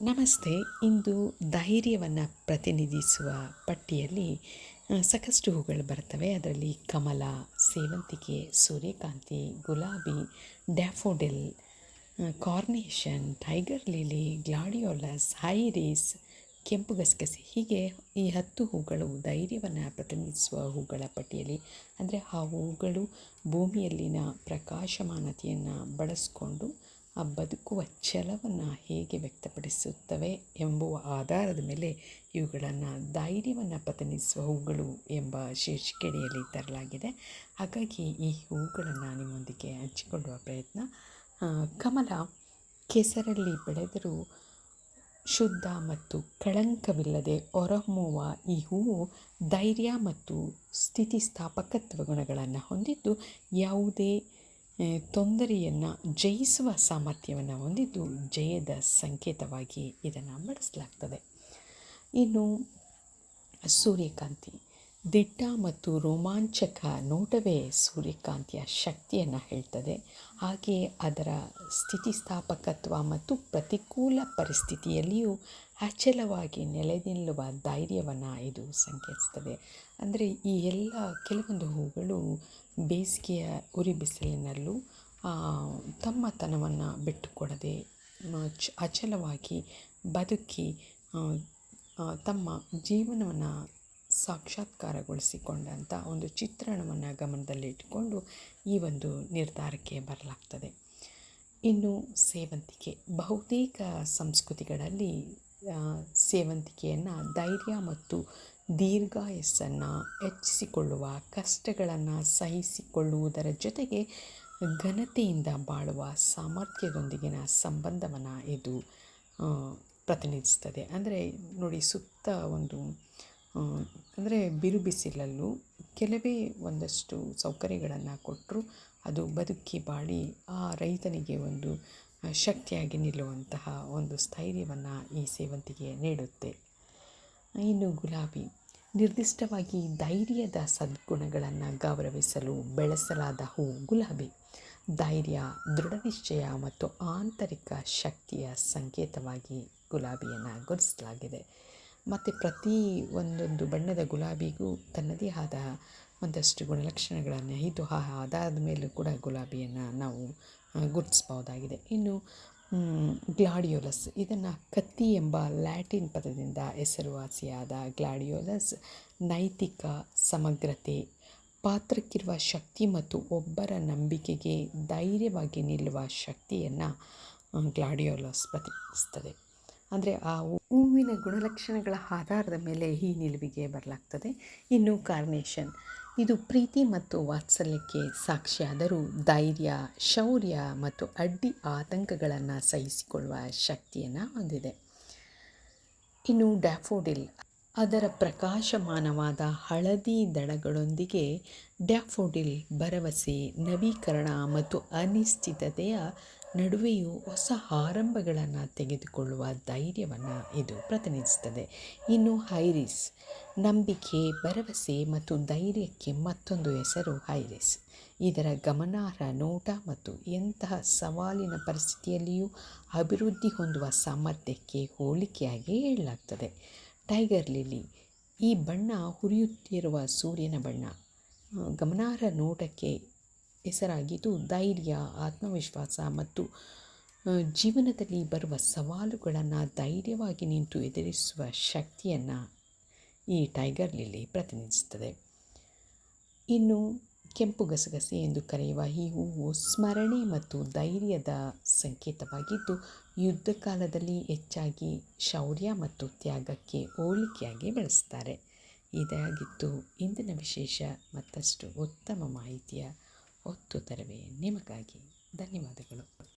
ನಮಸ್ತೆ. ಇಂದು ಧೈರ್ಯವನ್ನು ಪ್ರತಿನಿಧಿಸುವ ಪಟ್ಟಿಯಲ್ಲಿ ಸಾಕಷ್ಟು ಹೂಗಳು ಬರ್ತವೆ ಅದರಲ್ಲಿ ಕಮಲ, ಸೇವಂತಿಗೆ, ಸೂರ್ಯಕಾಂತಿ, ಗುಲಾಬಿ, daffodil carnation, tiger lily, gladiolus irises ಕೆಂಪು ಗಸಗಸೆ. ಹೀಗೆ ಈ ಹತ್ತು ಹೂಗಳು ಧೈರ್ಯವನ್ನು ಪ್ರತಿನಿಧಿಸುವ ಹೂಗಳ ಪಟ್ಟಿಯಲ್ಲಿ, ಅಂದರೆ ಆ ಹೂಗಳು ಭೂಮಿಯಲ್ಲಿನ ಪ್ರಕಾಶಮಾನತೆಯನ್ನು ಬಳಸಿಕೊಂಡು ಆ ಬದುಕುವ ಛಲವನ್ನು ಹೇಗೆ ವ್ಯಕ್ತಪಡಿಸುತ್ತವೆ ಎಂಬುವ ಆಧಾರದ ಮೇಲೆ ಇವುಗಳನ್ನು ಧೈರ್ಯವನ್ನು ಪತನಿಸುವ ಹೂಗಳು ಎಂಬ ಶೀರ್ಷಿಕೆಯಡಿಯಲ್ಲಿ ತರಲಾಗಿದೆ. ಹಾಗಾಗಿ ಈ ಹೂಗಳನ್ನು ನಿಮ್ಮೊಂದಿಗೆ ಹಂಚಿಕೊಳ್ಳುವ ಪ್ರಯತ್ನ. ಕಮಲ ಕೆಸರಲ್ಲಿ ಬೆಳೆದರೂ ಶುದ್ಧ ಮತ್ತು ಕಳಂಕವಿಲ್ಲದೆ ಹೊರಹೊಮ್ಮುವ ಈ ಹೂವು ಧೈರ್ಯ ಮತ್ತು ಸ್ಥಿತಿಸ್ಥಾಪಕತ್ವ ಗುಣಗಳನ್ನು ಹೊಂದಿದ್ದು ಯಾವುದೇ ತೊಂದರೆಯನ್ನು ಜಯಿಸುವ ಸಾಮರ್ಥ್ಯವನ್ನು ಹೊಂದಿದ್ದು ಜಯದ ಸಂಕೇತವಾಗಿ ಇದನ್ನು ಬಳಸಲಾಗ್ತದೆ. ಇನ್ನು ಸೂರ್ಯಕಾಂತಿ. ದಿಟ್ಟ ಮತ್ತು ರೋಮಾಂಚಕ ನೋಟವೇ ಸೂರ್ಯಕಾಂತಿಯ ಶಕ್ತಿಯನ್ನು ಹೇಳ್ತದೆ. ಹಾಗೆಯೇ ಅದರ ಸ್ಥಿತಿಸ್ಥಾಪಕತ್ವ ಮತ್ತು ಪ್ರತಿಕೂಲ ಪರಿಸ್ಥಿತಿಯಲ್ಲಿಯೂ ಅಚಲವಾಗಿ ನೆಲೆ ನಿಲ್ಲುವ ಧೈರ್ಯವನ್ನು ಇದು ಸಂಕೇತಿಸ್ತದೆ. ಅಂದರೆ ಈ ಎಲ್ಲ ಕೆಲವೊಂದು ಹೂಗಳು ಬೇಸಿಗೆಯ ಉರಿ ಬಿಸಿಲಿನಲ್ಲೂ ತಮ್ಮತನವನ್ನು ಬಿಟ್ಟುಕೊಡದೆ ಅಚಲವಾಗಿ ಬದುಕಿ ತಮ್ಮ ಜೀವನವನ್ನು ಸಾಕ್ಷಾತ್ಕಾರಗೊಳಿಸಿಕೊಂಡಂಥ ಒಂದು ಚಿತ್ರಣವನ್ನು ಗಮನದಲ್ಲಿಟ್ಟುಕೊಂಡು ಈ ಒಂದು ನಿರ್ಧಾರಕ್ಕೆ ಬರಲಾಗ್ತದೆ. ಇನ್ನು ಸೇವಂತಿಗೆ ಬಹುತೇಕ ಸಂಸ್ಕೃತಿಗಳಲ್ಲಿ ಆ, ಸೇವಂತಿಗೆಯನ್ನು ಧೈರ್ಯ ಮತ್ತು ದೀರ್ಘಾಯಸ್ಸನ್ನು ಹೆಚ್ಚಿಸಿಕೊಳ್ಳುವ ಕಷ್ಟಗಳನ್ನು ಸಹಿಸಿಕೊಳ್ಳುವುದರ ಜೊತೆಗೆ ಘನತೆಯಿಂದ ಬಾಳುವ ಸಾಮರ್ಥ್ಯದೊಂದಿಗಿನ ಸಂಬಂಧವನ್ನು ಇದು ಪ್ರತಿನಿಧಿಸ್ತದೆ. ಅಂದರೆ ನೋಡಿ ಸುತ್ತ ಒಂದು ಅಂದರೆ ಬಿರುಬಿಸಿಲಲ್ಲೂ ಕೆಲವೇ ಒಂದಷ್ಟು ಸೌಕರ್ಯಗಳನ್ನು ಕೊಟ್ಟರು ಅದು ಬದುಕಿ ಬಾಳಿ ಆ ರೈತನಿಗೆ ಒಂದು ಶಕ್ತಿಯಾಗಿ ನಿಲ್ಲುವಂತಹ ಒಂದು ಸ್ಥೈರ್ಯವನ್ನು ಈ ಸೇವಂತಿಗೆ ನೀಡುತ್ತೆ. ಇನ್ನು ಗುಲಾಬಿ, ನಿರ್ದಿಷ್ಟವಾಗಿ ಧೈರ್ಯದ ಸದ್ಗುಣಗಳನ್ನು ಗೌರವಿಸಲು ಬೆಳೆಸಲಾದ ಹೂ ಗುಲಾಬಿ, ಧೈರ್ಯ ದೃಢನಿಶ್ಚಯ ಮತ್ತು ಆಂತರಿಕ ಶಕ್ತಿಯ ಸಂಕೇತವಾಗಿ ಗುಲಾಬಿಯನ್ನು ಗುರುತಿಸಲಾಗಿದೆ. ಮತ್ತು ಪ್ರತಿ ಒಂದೊಂದು ಬಣ್ಣದ ಗುಲಾಬಿಗೂ ತನ್ನದೇ ಆದ ಒಂದಷ್ಟು ಗುಣಲಕ್ಷಣಗಳನ್ನು ಇದು ಆಧಾರದ ಮೇಲೂ ಕೂಡ ಗುಲಾಬಿಯನ್ನು ನಾವು ಗುರುತಿಸ್ಬೋದಾಗಿದೆ ಇನ್ನು ಗ್ಲಾಡಿಯೋಲಸ್. ಇದನ್ನು ಕತ್ತಿ ಎಂಬ ಲ್ಯಾಟಿನ್ ಪದದಿಂದ ಹೆಸರುವಾಸಿಯಾದ ಗ್ಲಾಡಿಯೋಲಸ್ ನೈತಿಕ ಸಮಗ್ರತೆ, ಪಾತ್ರಕ್ಕಿರುವ ಶಕ್ತಿ ಮತ್ತು ಒಬ್ಬರ ನಂಬಿಕೆಗೆ ಧೈರ್ಯವಾಗಿ ನಿಲ್ಲುವ ಶಕ್ತಿಯನ್ನು ಗ್ಲಾಡಿಯೋಲಸ್ ಪ್ರತಿನಿಧಿಸ್ತದೆ. ಅಂದರೆ ಆ ಹೂವಿನ ಗುಣಲಕ್ಷಣಗಳ ಆಧಾರದ ಮೇಲೆ ಈ ನಿಲುವಿಗೆ ಬರಲಾಗ್ತದೆ. ಇನ್ನು ಕಾರ್ನೇಷನ್ ಇದು ಪ್ರೀತಿ ಮತ್ತು ವಾತ್ಸಲ್ಯಕ್ಕೆ ಸಾಕ್ಷಿಯಾದರೂ ಧೈರ್ಯ, ಶೌರ್ಯ ಮತ್ತು ಅಡ್ಡಿ ಆತಂಕಗಳನ್ನು ಸಹಿಸಿಕೊಳ್ಳುವ ಶಕ್ತಿಯನ್ನು ಹೊಂದಿದೆ. ಇನ್ನು ಡ್ಯಾಫೋಡಿಲ್. ಅದರ ಪ್ರಕಾಶಮಾನವಾದ ಹಳದಿ ದಳಗಳೊಂದಿಗೆ ಡ್ಯಾಫೋಡಿಲ್ ಭರವಸೆ, ನವೀಕರಣ ಮತ್ತು ಅನಿಶ್ಚಿತತೆಯ ನಡುವೆಯೂ ಹೊಸ ಆರಂಭಗಳನ್ನು ತೆಗೆದುಕೊಳ್ಳುವ ಧೈರ್ಯವನ್ನು ಇದು ಪ್ರತಿನಿಧಿಸುತ್ತದೆ ಇನ್ನು ಹೈರಿಸ್, ನಂಬಿಕೆ, ಭರವಸೆ ಮತ್ತು ಧೈರ್ಯಕ್ಕೆ ಮತ್ತೊಂದು ಹೆಸರು ಹೈರಿಸ್. ಇದರ ಗಮನಾರ್ಹ ನೋಟ ಮತ್ತು ಎಂತಹ ಸವಾಲಿನ ಪರಿಸ್ಥಿತಿಯಲ್ಲಿಯೂ ಅಭಿವೃದ್ಧಿ ಹೊಂದುವ ಸಾಮರ್ಥ್ಯಕ್ಕೆ ಹೋಲಿಕೆಯಾಗಿ ಹೇಳಲಾಗ್ತದೆ. ಟೈಗರ್ ಲಿಲಿ ಈ ಬಣ್ಣ ಹುರಿಯುತ್ತಿರುವ ಸೂರ್ಯನ ಬಣ್ಣ. ಗಮನಾರ್ಹ ನೋಟಕ್ಕೆ ಹೆಸರಾಗಿದ್ದು ಧೈರ್ಯ, ಆತ್ಮವಿಶ್ವಾಸ ಮತ್ತು ಜೀವನದಲ್ಲಿ ಬರುವ ಸವಾಲುಗಳನ್ನು ಧೈರ್ಯವಾಗಿ ನಿಂತು ಎದುರಿಸುವ ಶಕ್ತಿಯನ್ನು ಈ ಟೈಗರ್ ಲಿಲಿ ಪ್ರತಿನಿಧಿಸುತ್ತದೆ. ಇನ್ನು ಕೆಂಪು ಗಸಗಸೆ ಎಂದು ಕರೆಯುವ ಈ ಹೂವು ಸ್ಮರಣೆ ಮತ್ತು ಧೈರ್ಯದ ಸಂಕೇತವಾಗಿದ್ದು, ಯುದ್ಧ ಕಾಲದಲ್ಲಿ ಹೆಚ್ಚಾಗಿ ಶೌರ್ಯ ಮತ್ತು ತ್ಯಾಗಕ್ಕೆ ಹೋಲಿಕೆಯಾಗಿ ಬಳಸ್ತಾರೆ. ಇದಾಗಿತ್ತು ಇಂದಿನ ವಿಶೇಷ ಮತ್ತಷ್ಟು ಉತ್ತಮ ಮಾಹಿತಿಯ ಹೊತ್ತು ತರವೇ ನಿಮಗಾಗಿ ಧನ್ಯವಾದಗಳು.